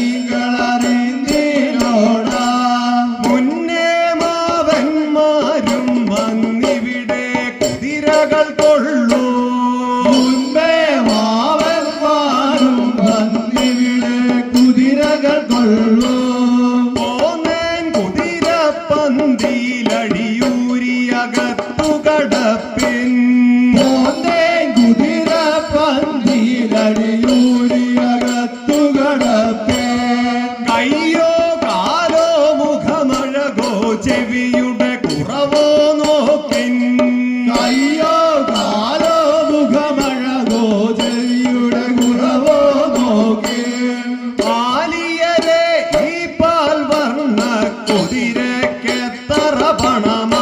നീങ്ങളറിഞ്ഞിലോടാം മുന്നേ മാവന്മാരും വന്നിവിടെ കുതിരകൾ കൊള്ളൂ. മുൻപേ മാവന്മാരും വന്നിവിടെ കുതിരകൾ കൊള്ളൂ. പോന്നേൻ കുതിര പന്തിയിലടിയൂരിയകത്തു കടപ്പിൻ. ചെവിയുടെ കുറവോ നോക്കി കയ്യോ കാലോ മുഖമഴകോ ചെവിയുടെ കുറവോ നോക്കി പാലിയരെ ഈ പാൽ വർണ കുതിരക്കെത്തറ പണമ